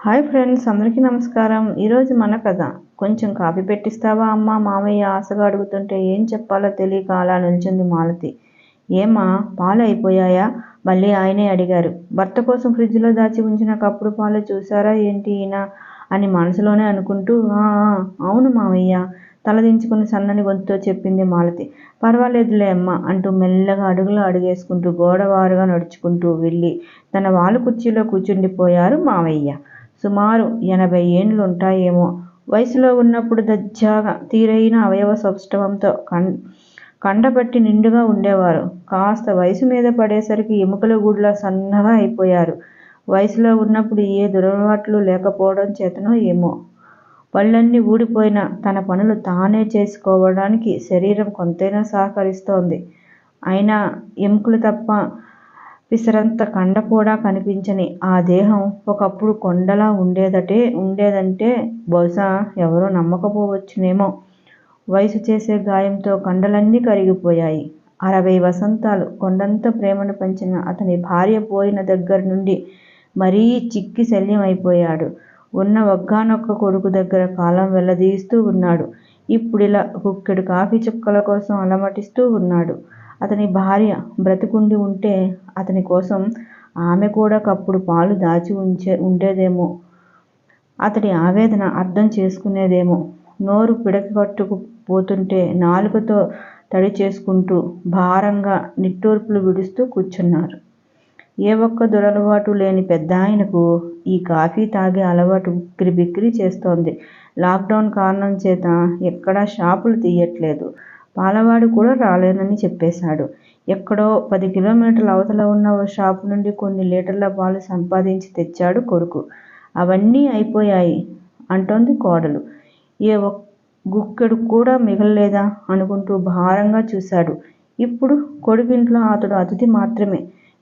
Hi friends అందరికీ నమస్కారం. ఈరోజు మన కథ కొంచెం కాఫీ పెట్టిస్తావా అమ్మ మామయ్య ఆశగా అడుగుతుంటే ఏం చెప్పాలో తెలియక అలా నిల్చుంది మాలతి. ఏమా పాలు అయిపోయాయా మళ్ళీ ఆయనే అడిగారు. భర్త కోసం ఫ్రిడ్జ్లో దాచి ఉంచిన కప్పుడు పాలు చూసారా ఏంటి ఈయన అని మనసులోనే అనుకుంటూ అవును మామయ్య తలదించుకుని సన్నని గొంతుతో చెప్పింది మాలతి. పర్వాలేదులే అమ్మ అంటూ మెల్లగా అడుగులో అడుగేసుకుంటూ గోడవారుగా నడుచుకుంటూ వెళ్ళి తన వాళ్ళ కుర్చీలో కూర్చుండిపోయారు మావయ్య. సుమారు ఎనభై ఏండ్లుంటాయేమో. వయసులో ఉన్నప్పుడు దజ్జాగా తీరైన అవయవ సౌష్ఠవంతో కం కండపట్టి నిండుగా ఉండేవారు. కాస్త వయసు మీద పడేసరికి ఎముకల గుడ్లా సన్నగా అయిపోయారు. వయసులో ఉన్నప్పుడు ఏ దురలవాట్లు లేకపోవడం చేతనో ఏమో. పళ్ళన్నీ ఊడిపోయిన తన పనులు తానే చేసుకోవడానికి శరీరం కొంతైనా సహకరిస్తోంది. అయినా ఎముకలు తప్ప విసరంత కండ కూడా కనిపించని ఆ దేహం ఒకప్పుడు కొండలా ఉండేదటే ఉండేదంటే బహుశా ఎవరూ నమ్మకపోవచ్చునేమో. వయసు చేసే గాయంతో కండలన్నీ కరిగిపోయాయి. అరవై వసంతాలు కొండంత ప్రేమను పంచిన అతని భార్య పోయిన దగ్గర నుండి మరీ చిక్కి శల్యమైపోయాడు. ఉన్న ఒగ్గానొక్క కొడుకు దగ్గర కాలం వెళ్ళదీస్తూ ఉన్నాడు. ఇప్పుడిలా కుక్కెడు కాఫీ చుక్కల కోసం అలమటిస్తూ ఉన్నాడు. అతని భార్య బ్రతికుండి ఉంటే అతని కోసం ఆమె కూడా కప్పుడు పాలు దాచి ఉంచే ఉండేదేమో. అతడి ఆవేదన అర్థం చేసుకునేదేమో. నోరు పిడకట్టుకు పోతుంటే నాలుకతో తడి చేసుకుంటూ భారంగా నిట్టూర్పులు విడుస్తూ కూర్చున్నారు. ఏ ఒక్క దురలవాటు లేని పెద్దాయనకు ఈ కాఫీ తాగే అలవాటు బిక్కిరి బిక్కిరి చేస్తోంది. లాక్డౌన్ కారణం చేత ఎక్కడా షాపులు తీయట్లేదు. పాలవాడు కూడా రాలేనని చెప్పేశాడు. ఎక్కడో పది కిలోమీటర్ల అవతల ఉన్న ఓ షాపు నుండి కొన్ని లీటర్ల పాలు సంపాదించి తెచ్చాడు కొడుకు. అవన్నీ అయిపోయాయి అంటోంది కోడలు. ఏ ఒక్క గుక్కెడు కూడా మిగలలేదా అనుకుంటూ భారంగా చూశాడు. ఇప్పుడు కొడుకింట్లో అతడు అతిథి మాత్రమే.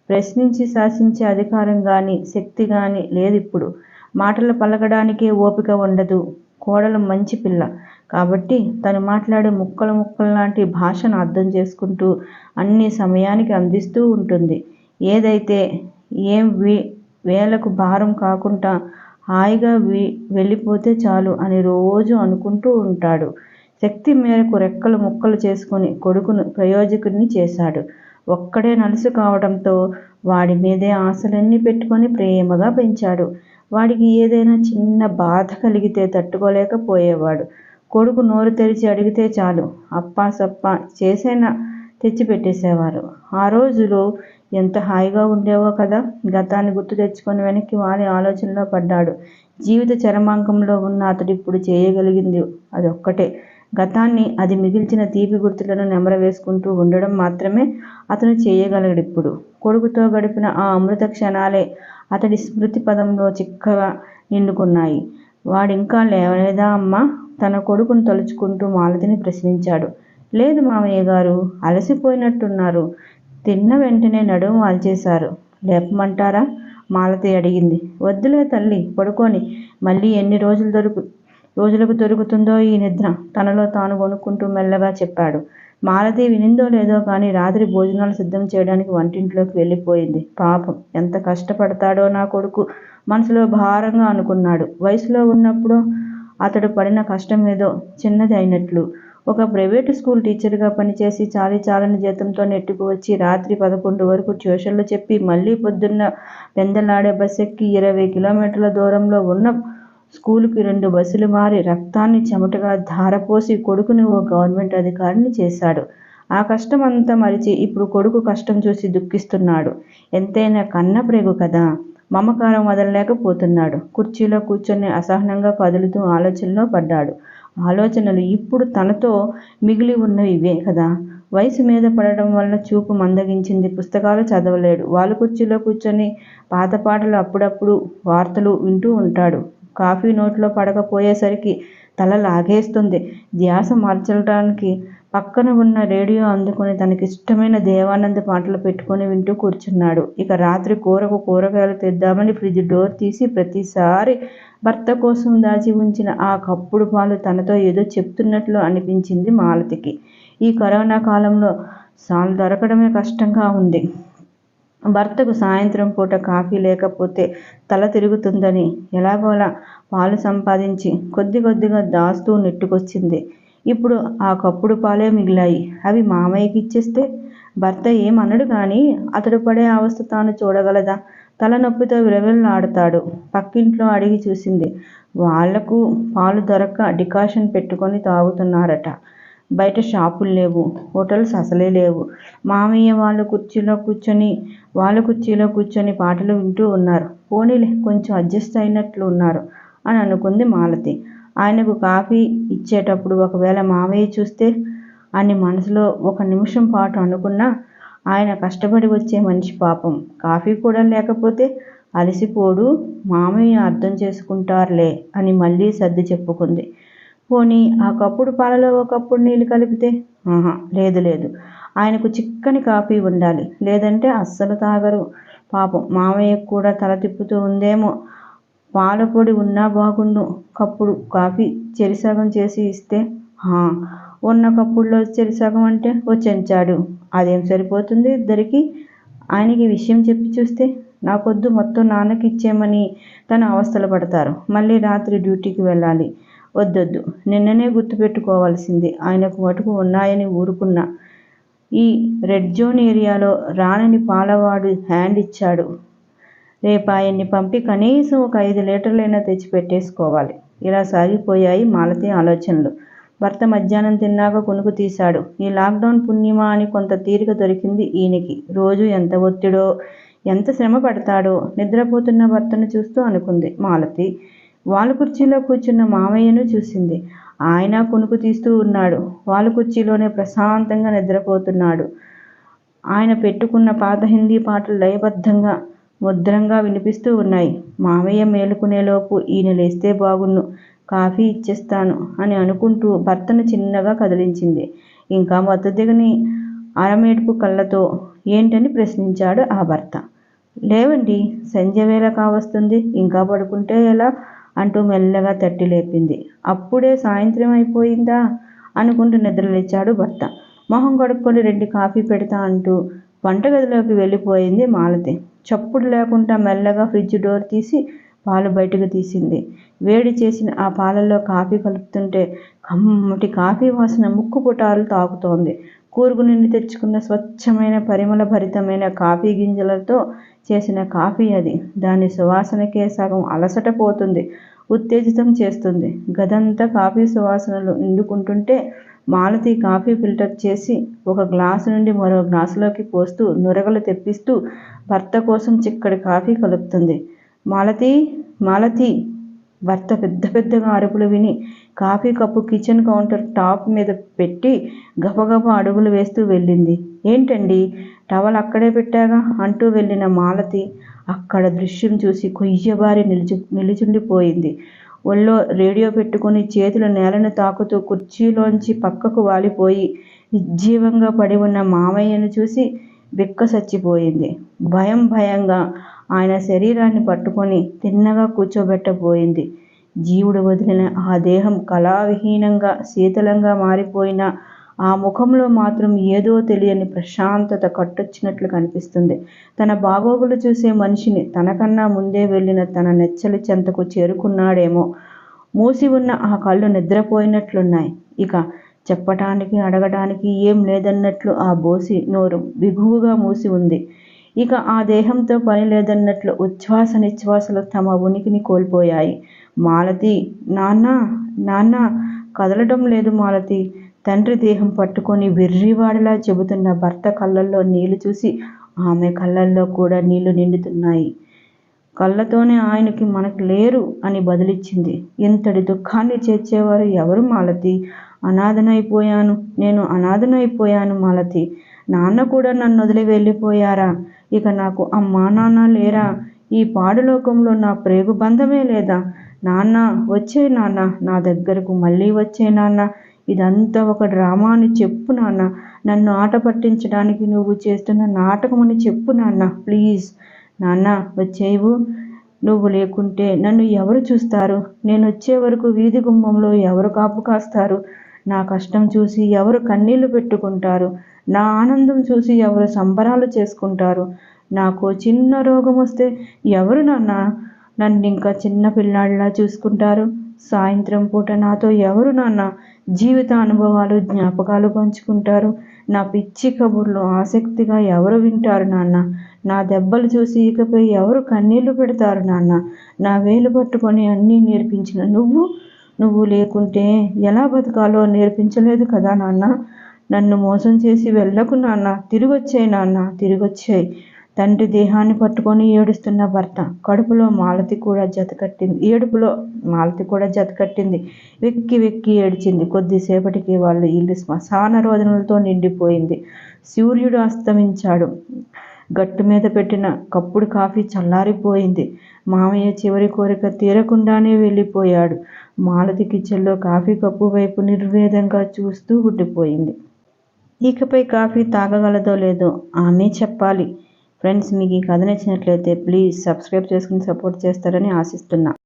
ప్రశ్నించి శాసించే అధికారం కానీ శక్తి గాని లేదిప్పుడు. మాటలు పలకడానికే ఓపిక ఉండదు. కోడలు మంచి పిల్ల. కాబట్టి తను మాట్లాడే ముక్కలు ముక్కలు లాంటి భాషను అర్థం చేసుకుంటూ అన్ని సమయానికి అందిస్తూ ఉంటుంది. ఏదైతే ఏం వీ వేలకు భారం కాకుండా హాయిగా వీ వెళ్ళిపోతే చాలు అని రోజు అనుకుంటూ ఉంటాడు. శక్తి మేరకు రెక్కలు ముక్కలు చేసుకుని కొడుకును ప్రయోజకుడిని చేశాడు. ఒక్కడే నలుసు కావడంతో వాడి మీదే ఆశలన్నీ పెట్టుకొని ప్రేమగా పెంచాడు. వాడికి ఏదైనా చిన్న బాధ కలిగితే తట్టుకోలేకపోయేవాడు. కొడుకు నోరు తెరిచి అడిగితే చాలు. అప్పా సప్పా చేసైనా తెచ్చిపెట్టేసేవారు. ఆ రోజులు ఎంత హాయిగా ఉండేవో కదా. గతాన్ని గుర్తు తెచ్చుకొని వెనక్కి వాలి ఆలోచనలో పడ్డాడు. జీవిత చరమాంకంలో ఉన్న అతడు ఇప్పుడు చేయగలిగింది అదొక్కటే. గతాన్ని అది మిగిల్చిన తీపి గుర్తులను నెమరవేసుకుంటూ ఉండడం మాత్రమే అతను చేయగలడిప్పుడు కొడుకుతో గడిపిన ఆ అమృత క్షణాలే అతడి స్మృతి పదంలో చిక్కగా నిండుకున్నాయి. వాడింకా లేవలేదా అమ్మా? తన కొడుకును తలుచుకుంటూ మాలతిని ప్రశ్నించాడు. లేదు మామయ్య గారు అలసిపోయినట్టున్నారు. తిన్న వెంటనే నడుము వాల్చేశారు. లేపమంటారా? మాలతి అడిగింది. వద్దులే తల్లి పడుకొని. మళ్ళీ ఎన్ని రోజులు దొరుకు రోజులకు దొరుకుతుందో ఈ నిద్ర తనలో తాను కొనుక్కుంటూ మెల్లగా చెప్పాడు. మాలతి వినిందో లేదో కానీ రాత్రి భోజనాలు సిద్ధం చేయడానికి వంటింట్లోకి వెళ్ళిపోయింది. పాపం ఎంత కష్టపడతాడో నా కొడుకు మనసులో భారంగా అనుకున్నాడు. వయసులో ఉన్నప్పుడు అతడు పడిన కష్టం ఏదో చిన్నది అయినట్లు. ఒక ప్రైవేటు స్కూల్ టీచర్గా పనిచేసి చాలీ చాలని జీతంతో నెట్టుకు వచ్చి రాత్రి పదకొండు వరకు ట్యూషన్లు చెప్పి మళ్ళీ పొద్దున్న పెందలాడే బస్ ఎక్కి ఇరవై కిలోమీటర్ల దూరంలో ఉన్న స్కూలుకి రెండు బస్సులు మారి రక్తాన్ని చెమటగా ధారపోసి కొడుకుని ఓ గవర్నమెంట్ అధికారిని చేశాడు. ఆ కష్టం అంతా మరిచి ఇప్పుడు కొడుకు కష్టం చూసి దుఃఖిస్తున్నాడు. ఎంతైనా కన్న ప్రేగు కదా. మమకారం వదలలేకపోతున్నాడు. కుర్చీలో కూర్చొని అసహనంగా కదులుతూ ఆలోచనలో పడ్డాడు. ఆలోచనలు ఇప్పుడు తనతో మిగిలి ఉన్నవి ఇవే కదా. వయసు మీద పడడం వల్ల చూపు మందగించింది. పుస్తకాలు చదవలేడు. వాళ్ళ కుర్చీలో కూర్చొని పాత పాటలు అప్పుడప్పుడు వార్తలు వింటూ ఉంటాడు. కాఫీ నోట్లో పడకపోయేసరికి తల లాగేస్తుంది. ధ్యాస మార్చడానికి పక్కన ఉన్న రేడియో అందుకొని తనకిష్టమైన దేవానంద్ పాటలు పెట్టుకొని వింటూ కూర్చున్నాడు. ఇక రాత్రి కూరకు కూరగాయలు తెద్దామని ఫ్రిడ్జ్ డోర్ తీసి ప్రతిసారి భర్త కోసం దాచి ఉంచిన ఆ కప్పుడు పాలు తనతో ఏదో చెప్తున్నట్లు అనిపించింది మాలతికి. ఈ కరోనా కాలంలో సాలు దొరకడమే కష్టంగా ఉంది. భర్తకు సాయంత్రం పూట కాఫీ లేకపోతే తల తిరుగుతుందని ఎలాగోలా పాలు సంపాదించి కొద్ది కొద్దిగా దాస్తూ నెట్టుకొచ్చింది. ఇప్పుడు ఆ కప్పుడు పాలే మిగిలాయి. అవి మామయ్యకి ఇచ్చేస్తే భర్త ఏమనడు కానీ అతడు పడే అవస్థ తాను చూడగలదా? తలనొప్పితో విలవిల్లాడతాడు. పక్కింట్లో అడిగి చూసింది. వాళ్ళకు పాలు దొరక్క డికాషన్ పెట్టుకొని తాగుతున్నారట. బయట షాపులు లేవు. హోటల్స్ అసలే లేవు. మామయ్య వాళ్ళు కుర్చీలో కూర్చొని వాళ్ళ కుర్చీలో కూర్చొని పాటలు వింటూ ఉన్నారు. పోనీలే కొంచెం అడ్జస్ట్ అయినట్లు ఉన్నారు అని అనుకుంది మాలతి. ఆయనకు కాఫీ ఇచ్చేటప్పుడు ఒకవేళ మామయ్య చూస్తే అని మనసులో ఒక నిమిషం పాటు అనుకున్నా ఆయన కష్టపడి వచ్చే మనిషి పాపం. కాఫీ కూడా లేకపోతే అలసిపోడు మామయ్య అర్థం చేసుకుంటారులే అని మళ్ళీ సర్ది చెప్పుకుంది. పోనీ ఆ కప్పుడు పాలలో ఒకప్పుడు నీళ్ళు కలిపితే? ఆహా లేదు లేదు. ఆయనకు చిక్కని కాఫీ ఉండాలి. లేదంటే అస్సలు తాగరు. పాపం మామయ్యకు కూడా తల తిప్పుతూ ఉందేమో. పాలపొడి ఉన్నా బాగుండు. కప్పుడు కాఫీ చెరిసగం చేసి ఇస్తే ఉన్న కప్పుల్లో చెరిసగం అంటే ఓ చెంచాడు. అదేం సరిపోతుంది ఇద్దరికి? ఆయనకి విషయం చెప్పి చూస్తే నా పొద్దు మొత్తం నాన్నకి ఇచ్చేయమని తను అవస్థలు పడతారు. మళ్ళీ రాత్రి డ్యూటీకి వెళ్ళాలి. వద్దొద్దు. నిన్ననే గుర్తుపెట్టుకోవాల్సింది. ఆయనకు మటుకు ఉన్నాయని ఊరుకున్నా. ఈ రెడ్ జోన్ ఏరియాలో రానని పాలవాడు హ్యాండ్ ఇచ్చాడు. రేపు ఆయన్ని పంపి కనీసం ఒక ఐదు లీటర్లైనా తెచ్చి పెట్టేసుకోవాలి. ఇలా సాగిపోయాయి మాలతి ఆలోచనలు. భర్త మధ్యాహ్నం తిన్నాక కొనుకు తీశాడు. ఈ లాక్డౌన్ పుణ్యమా అని కొంత తీరిక దొరికింది ఈయనకి. రోజు ఎంత ఒత్తిడో ఎంత శ్రమ పడతాడో నిద్రపోతున్న భర్తను చూస్తూ అనుకుంది మాలతి. వాళ్ళ కుర్చీలో కూర్చున్న మామయ్యను చూసింది. ఆయన కొనుకు తీస్తూ ఉన్నాడు. వాళ్ళ కుర్చీలోనే ప్రశాంతంగా నిద్రపోతున్నాడు. ఆయన పెట్టుకున్న పాత హిందీ పాటలు లయబద్ధంగా ముద్రంగా వినిపిస్తూ ఉన్నాయి. మామయ్య మేలుకునేలోపు ఈయన లేస్తే బాగున్ను. కాఫీ ఇచ్చేస్తాను అని అనుకుంటూ భర్తను చిన్నగా కదిలించింది. ఇంకా దిగని అరమేడుపు కళ్ళతో ఏంటని ప్రశ్నించాడు ఆ భర్త. లేవండి సంధ్యవేళ కావస్తుంది ఇంకా పడుకుంటే ఎలా? అంటూ మెల్లగా తట్టి లేపింది. అప్పుడే సాయంత్రం అయిపోయిందా? అనుకుంటూ నిద్రలేచాడు భర్త. మొహం కడుక్కొని రెండు కాఫీ పెడతా అంటూ వంటగదిలోకి వెళ్ళిపోయింది మాలతి. చప్పుడు లేకుండా మెల్లగా ఫ్రిడ్జ్ డోర్ తీసి పాలు బయటకు తీసింది. వేడి చేసిన ఆ పాలల్లో కాఫీ కలుపుతుంటే కమ్మటి కాఫీ వాసన ముక్కు పుటాలు తాకుతోంది కూరుగు నుండి తెచ్చుకున్న స్వచ్ఛమైన పరిమళ భరితమైన కాఫీ గింజలతో చేసిన కాఫీ అది. దాని సువాసనకే సగం అలసట పోతుంది. ఉత్తేజితం చేస్తుంది. గదంతా కాఫీ సువాసనలు నిండుకుంటుంటే మాలతి కాఫీ ఫిల్టర్ చేసి ఒక గ్లాసు నుండి మరో గ్లాసులోకి పోస్తూ నురగలు తెప్పిస్తూ భర్త కోసం చిక్కడి కాఫీ కలుపుతుంది. మాలతి మాలతి! భర్త పెద్ద పెద్దగా అరుపులు విని coffee cup kitchen counter top మీద పెట్టి గబగబ అడుగులు వేస్తూ వెళ్ళింది. ఏంటండి? టవల్ అక్కడే పెట్టాగా? అంటూ వెళ్ళిన మాలతి అక్కడ దృశ్యం చూసి కొయ్యబారి నిలిచి నిలిచుండిపోయింది. ఒళ్ళో రేడియో పెట్టుకుని చేతులు నేలను తాకుతూ కుర్చీలోంచి పక్కకు వాలిపోయి నిర్జీవంగా పడి ఉన్న మామయ్యను చూసి బిక్క సచ్చిపోయింది. భయం భయంగా ఆయన శరీరాన్ని పట్టుకొని తిన్నగా కూర్చోబెట్టబోయింది. జీవుడు వదిలిన ఆ దేహం కళావిహీనంగా శీతలంగా మారిపోయిన ఆ ముఖంలో మాత్రం ఏదో తెలియని ప్రశాంతత కట్టొచ్చినట్లు కనిపిస్తుంది. తన బాగోగులు చూసే మనిషిని తనకన్నా ముందే వెళ్ళిన తన నెచ్చలి చెంతకు చేరుకున్నాడేమో. మూసి ఉన్న ఆ కళ్ళు నిద్రపోయినట్లున్నాయి. ఇక చెప్పటానికి అడగటానికి ఏం లేదన్నట్లు ఆ బోసి నోరు బిగువుగా మూసి ఉంది. ఇక ఆ దేహంతో పని లేదన్నట్లు ఉచ్ఛ్వాస నిశ్వాసలు తమ ఉనికిని కోల్పోయాయి. మాలతి నాన్న నాన్న కదలటం లేదు మాలతి. తండ్రి దేహం పట్టుకొని వెర్రివాడిలా చెబుతున్న భర్త కళ్ళల్లో నీళ్ళు చూసి ఆమె కళ్ళల్లో కూడా నీళ్ళు నిండుతున్నాయి. కళ్ళతోనే ఆయనకి మనకు లేరు అని బదిలిచ్చింది. ఇంతటి దుఃఖాన్ని చేర్చేవారు ఎవరు మాలతి? అనాథనైపోయాను. నేను అనాథనైపోయాను మాలతి. నాన్న కూడా నన్ను వదిలి వెళ్ళిపోయారా? ఇక నాకు అమ్మా నాన్న లేరా? ఈ పాడులోకంలో నా ప్రేగు బంధమే లేదా? నాన్న వచ్చే నాన్న. నా దగ్గరకు మళ్ళీ వచ్చే నాన్న. ఇదంతా ఒక డ్రామా అని చెప్పు నాన్న. నన్ను ఆట పట్టించడానికి నువ్వు చేస్తున్న నాటకం అని చెప్పు నాన్న ప్లీజ్. నాన్న వచ్చేవు. నువ్వు లేకుంటే నన్ను ఎవరు చూస్తారు? నేను వచ్చే వరకు వీధి గుమ్మంలో ఎవరు కాపు కాస్తారు? నా కష్టం చూసి ఎవరు కన్నీళ్ళు పెట్టుకుంటారు? నా ఆనందం చూసి ఎవరు సంబరాలు చేసుకుంటారు? నాకు చిన్న రోగం వస్తే ఎవరు నాన్న? నన్ను ఇంకా చిన్న పిల్లాడిలా చూసుకుంటారు? సాయంత్రం పూట నాతో ఎవరు నాన్న? జీవిత అనుభవాలు జ్ఞాపకాలు పంచుకుంటారు. నా పిచ్చి కబుర్లు ఆసక్తిగా ఎవరు వింటారు నాన్న? నా దెబ్బలు చూసి ఇకపై ఎవరు కన్నీళ్ళు పెడతారు నాన్న? నా వేలు పట్టుకొని అన్నీ నేర్పించిన నువ్వు? నువ్వు లేకుంటే ఎలా బతకాలో నేర్పించలేదు కదా నాన్న? నన్ను మోసం చేసి వెళ్ళకు నాన్న. తిరిగొచ్చాయి నాన్న తిరిగొచ్చాయి. తండ్రి దేహాన్ని పట్టుకొని ఏడుస్తున్న భర్త కడుపులో మాలతి కూడా జతకట్టింది ఏడుపులో మాలతి కూడా జతకట్టింది వెక్కి వెక్కి ఏడ్చింది. కొద్దిసేపటికి వాళ్ళు ఇల్లు శ్మశాన రోదనలతో నిండిపోయింది. సూర్యుడు అస్తమించాడు. గట్టు మీద పెట్టిన కప్పుడు కాఫీ చల్లారిపోయింది. మామయ్య చివరి కోరిక తీరకుండానే వెళ్ళిపోయాడు. మాలతి కిచెన్లో కాఫీ కప్పు వైపు నిర్వేదంగా చూస్తూ ఉండిపోయింది. ఇకపై కాఫీ తాగగలదో లేదో ఆమె చెప్పాలి. ఫ్రెండ్స్ మీకు ఈ కథ నచ్చినట్లయితే ప్లీజ్ సబ్స్క్రైబ్ చేసుకుని సపోర్ట్ చేస్తారని ఆశిస్తున్నా.